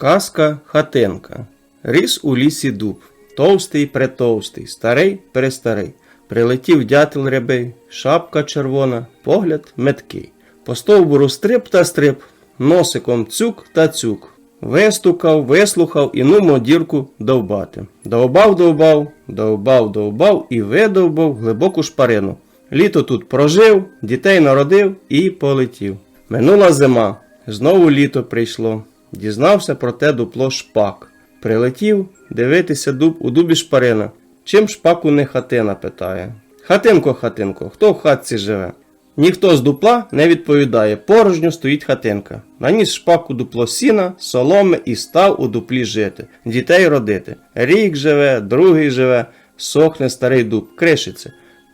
Казка хатинка. Ріс у лісі дуб, товстий притовстий, старий перестарий. Прилетів дятел рябий, шапка червона, погляд меткий. По стовбуру стрип та стрип, носиком цюк та цюк. Вистукав, вислухав і нумо дірку довбати. Довбав, довбав, довбав, довбав і видовбав глибоку шпарину. Літо тут прожив, дітей народив і полетів. Минула зима, знову літо прийшло. Дізнався про те дупло шпак. Прилетів дивитися дуб у дубі шпарина. Чим шпаку не хатина, питає. Хатинко, хатинко, хто в хатці живе? Ніхто з дупла не відповідає, порожньо стоїть хатинка. Наніс шпаку дупло сіна, соломи і став у дуплі жити, дітей родити. Рік живе, другий живе, сохне старий дуб, кришиться.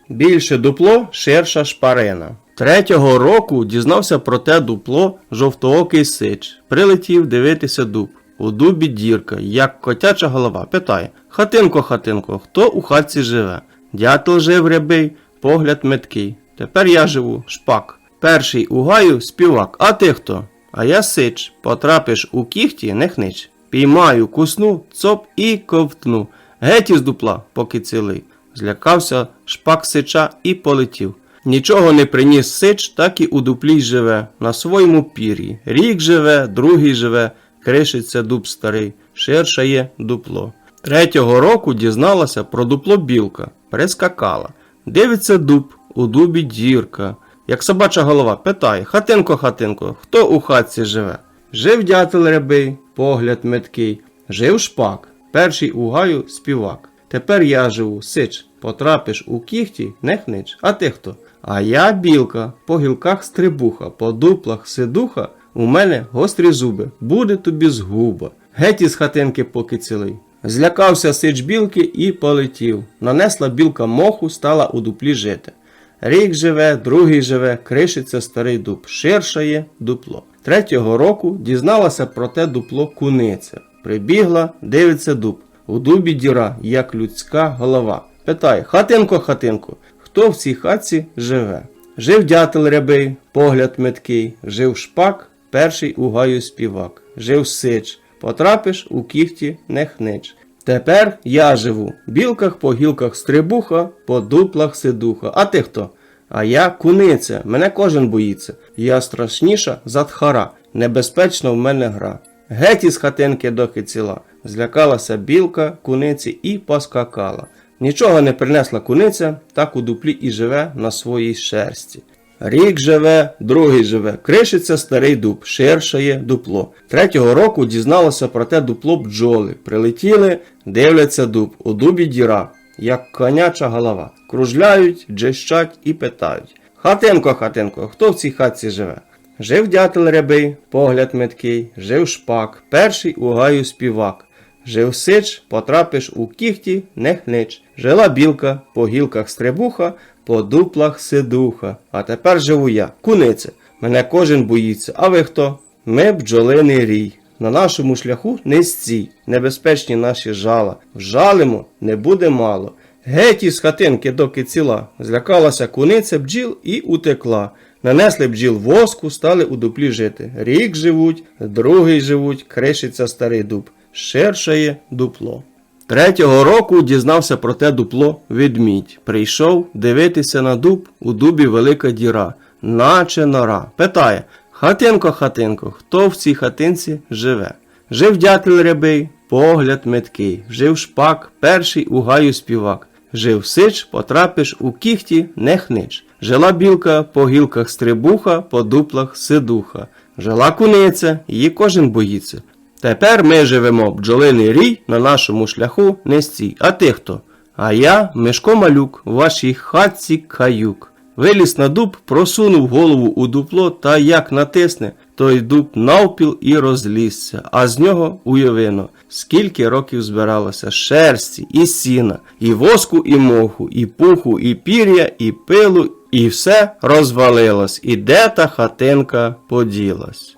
Більше дупло, ширша шпарина. Третього року дізнався про те дупло жовтоокий сич. Прилетів дивитися дуб. У дубі дірка, як котяча голова, питає Хатинко, хатинко, хто у хатці живе? Дятел жив рябий, погляд меткий. Тепер я живу, шпак. Перший у гаю співак. А ти хто? А я сич. Потрапиш у кіхті, не хнич. Піймаю, кусну, цоп і ковтну. Геть із дупла, поки цілий. Злякався шпак сича і полетів. Нічого не приніс сич, так і у дуплі живе, на своєму пір'ї. Рік живе, другий живе, кришиться дуб старий, ширше є дупло. Третього року дізналася про дупло білка, прискакала. Дивиться дуб, у дубі дірка. Як собача голова, питає Хатинко, хатинко, хто у хатці живе? Жив дятел рябий, погляд меткий, жив шпак, перший у гаю співак. Тепер я живу, сич, потрапиш у кіхті, не хнич. А ти хто? А я білка, по гілках стрибуха, по дуплах сидуха, у мене гострі зуби, буде тобі згуба. Геть із хатинки поки цілий. Злякався сич білки і полетів. Нанесла білка моху, стала у дуплі жити. Рік живе, другий живе, кришиться старий дуб, ширшає дупло. Третього року дізналася про те дупло куниця. Прибігла, дивиться дуб. У дубі діра, як людська голова. Питає Хатинко, хатинко, хто в цій хатці живе? Жив дятел рябий, погляд меткий, жив шпак, перший у гаю співак, жив сич, потрапиш у кіхті не хнич. Тепер я живу, білках по гілках стрибуха, по дуплах сидуха. А ти хто? А я куниця, мене кожен боїться. Я страшніша за тхара, небезпечна в мене гра. Геть із хатинки доки ціла. Злякалася білка, куниці і поскакала. Нічого не принесла куниця, так у дуплі і живе на своїй шерсті. Рік живе, другий живе, кришиться старий дуб, ширшає дупло. Третього року дізналася про те дупло бджоли. Прилетіли, дивляться дуб, у дубі діра, як коняча голова. Кружляють, джищать і питають. Хатинко, хатинко, хто в цій хатці живе? Жив дятел рябий, погляд меткий, жив шпак, перший у гаю співак. Жив сич, потрапиш у кіхті, не хнич. Жила білка, по гілках стрибуха, по дуплах сидуха. А тепер живу я, куниця. Мене кожен боїться. А ви хто? Ми бджолиний рій. На нашому шляху стій, небезпечні наші жала. Вжалимо, не буде мало. Геть із хатинки, доки ціла. Злякалася куниця бджіл і утекла. Нанесли бджіл воску, стали у дуплі жити. Рік живуть, другий живуть, кришиться старий дуб. Ширшає дупло. Третього року дізнався про те дупло ведмідь. Прийшов дивитися на дуб, у дубі велика діра, наче нора. Питає Хатинко, хатинко, хто в цій хатинці живе? Жив дятел рябий, погляд меткий, жив шпак, перший у гаю співак. Жив сич, потрапиш у кіхті, не хнич. Жила білка, по гілках стрибуха, по дуплах сидуха. Жила куниця, її кожен боїться. Тепер ми живемо бджолиний рій на нашому шляху не. А ти хто? А я Мишко Малюк, в вашій хатці каюк. Виліз на дуб, просунув голову у дупло та як натисне, той дуб навпіл і розлізся, а з нього уявино, скільки років збиралося шерсті, і сіна, і воску, і моху, і пуху, і пір'я, і пилу, і все розвалилось, і де та хатинка поділась.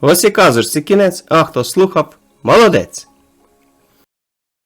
Ось і казочці кінець, а хто слухав, молодець.